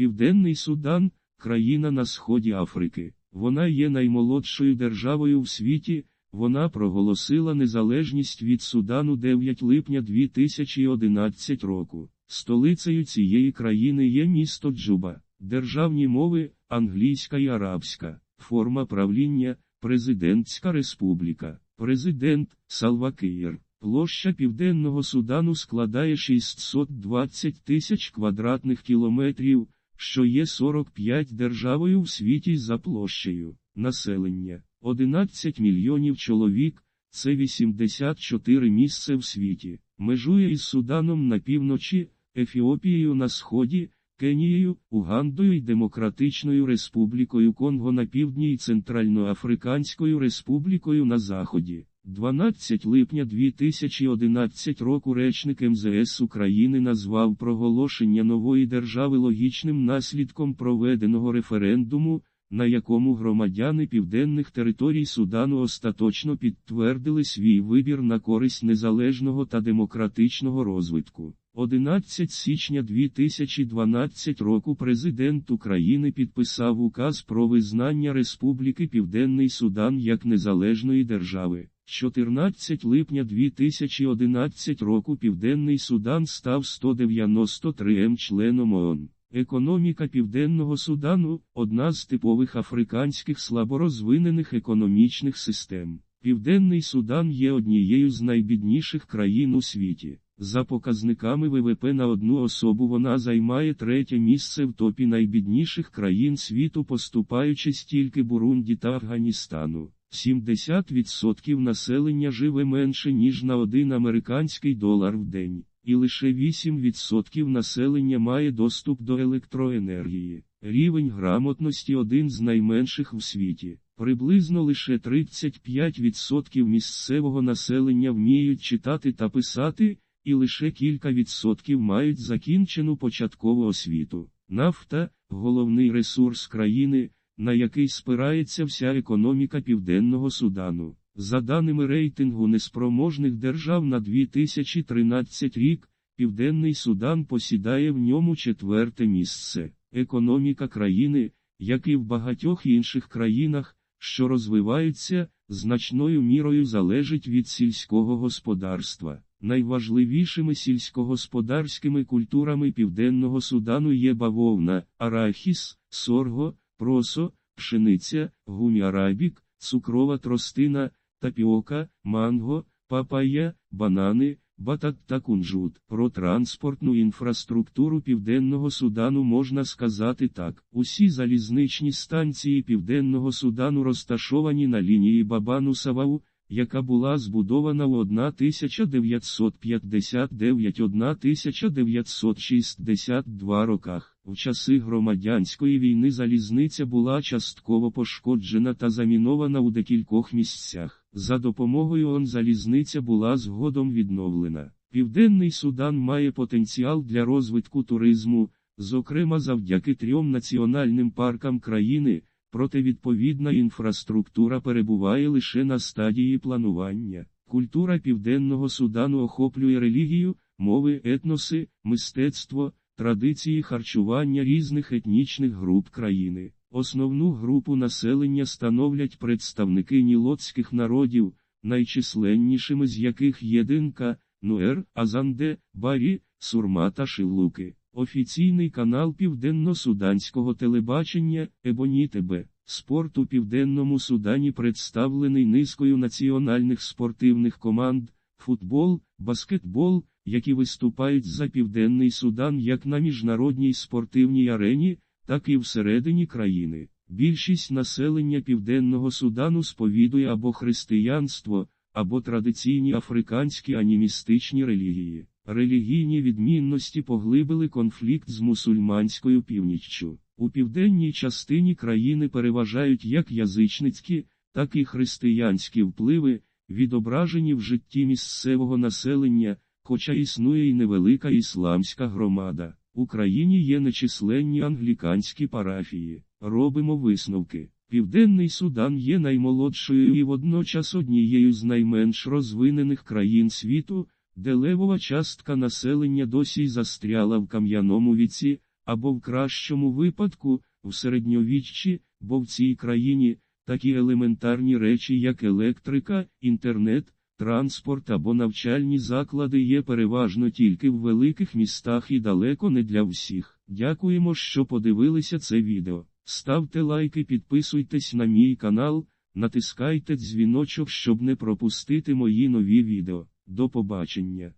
Південний Судан країна на сході Африки. Вона є наймолодшою державою в світі. Вона проголосила незалежність від Судану 9 липня 2011 року. Столицею цієї країни є місто Джуба, державні мови англійська і арабська, форма правління, президентська республіка, президент Салвакир. Площа Південного Судану складає 620 тисяч квадратних кілометрів, що є 45 державою в світі за площею. Населення 11 мільйонів чоловік, це 84 місце в світі. Межує із Суданом на півночі, Ефіопією на сході, Кенією, Угандою і Демократичною Республікою Конго на півдні і Центральноафриканською Республікою на заході. 12 липня 2011 року речник МЗС України назвав проголошення нової держави логічним наслідком проведеного референдуму, на якому громадяни південних територій Судану остаточно підтвердили свій вибір на користь незалежного та демократичного розвитку. 11 січня 2012 року президент України підписав указ про визнання Республіки Південний Судан як незалежної держави. 14 липня 2011 року Південний Судан став 193 м членом ООН. Економіка Південного Судану одна з типових африканських слаборозвинених економічних систем. Південний Судан є однією з найбідніших країн у світі. За показниками ВВП на одну особу вона займає третє місце в топі найбідніших країн світу, поступаючи стільки Бурунді та Афганістану. 70% населення живе менше, ніж на один американський долар в день, і лише 8% населення має доступ до електроенергії. Рівень грамотності один з найменших в світі. Приблизно лише 35% місцевого населення вміють читати та писати, і лише кілька відсотків мають закінчену початкову освіту. Нафта головний ресурс країни на який спирається вся економіка Південного Судану. За даними рейтингу неспроможних держав на 2013 рік, Південний Судан посідає в ньому четверте місце. Економіка країни, як і в багатьох інших країнах, що розвиваються, значною мірою залежить від сільського господарства. Найважливішими сільськогосподарськими культурами Південного Судану є бавовна, арахіс, сорго, просо, пшениця, гумі-арабік, цукрова тростина, тапіока, манго, папая, банани, батат та кунжут. Про транспортну інфраструктуру Південного Судану можна сказати так: усі залізничні станції Південного Судану розташовані на лінії Бабану-Савау, яка була збудована у 1959-1962 роках. В часи громадянської війни залізниця була частково пошкоджена та замінована у декількох місцях. За допомогою ООН залізниця була згодом відновлена. Південний Судан має потенціал для розвитку туризму, зокрема завдяки трьом національним паркам країни, проте відповідна інфраструктура перебуває лише на стадії планування. Культура Південного Судану охоплює релігію, мови, етноси, мистецтво традиції харчування різних етнічних груп країни. Основну групу населення становлять представники нілотських народів, найчисленнішими з яких є Динка, Нуер, Азанде, Барі, Сурма та Шилуки. Офіційний канал Південно-Суданського телебачення Ебонітебе. Спорт у Південному Судані представлений низкою національних спортивних команд, футбол, баскетбол, які виступають за Південний Судан як на міжнародній спортивній арені, так і всередині країни. Більшість населення Південного Судану сповідує або християнство, або традиційні африканські анімістичні релігії. Релігійні відмінності поглибили конфлікт з мусульманською північчю. У південній частині країни переважають як язичницькі, так і християнські впливи, відображені в житті місцевого населення, хоча існує і невелика ісламська громада. В Україні є нечисленні англіканські парафії. Робимо висновки. Південний Судан є наймолодшою і водночас однією з найменш розвинених країн світу, де левова частка населення досі застряла в кам'яному віці, або в кращому випадку, в середньовіччі, бо в цій країні такі елементарні речі, як електрика, інтернет, транспорт або навчальні заклади є переважно тільки в великих містах і далеко не для всіх. Дякуємо, що подивилися це відео. Ставте лайки, підписуйтесь на мій канал, натискайте дзвіночок, щоб не пропустити мої нові відео. До побачення.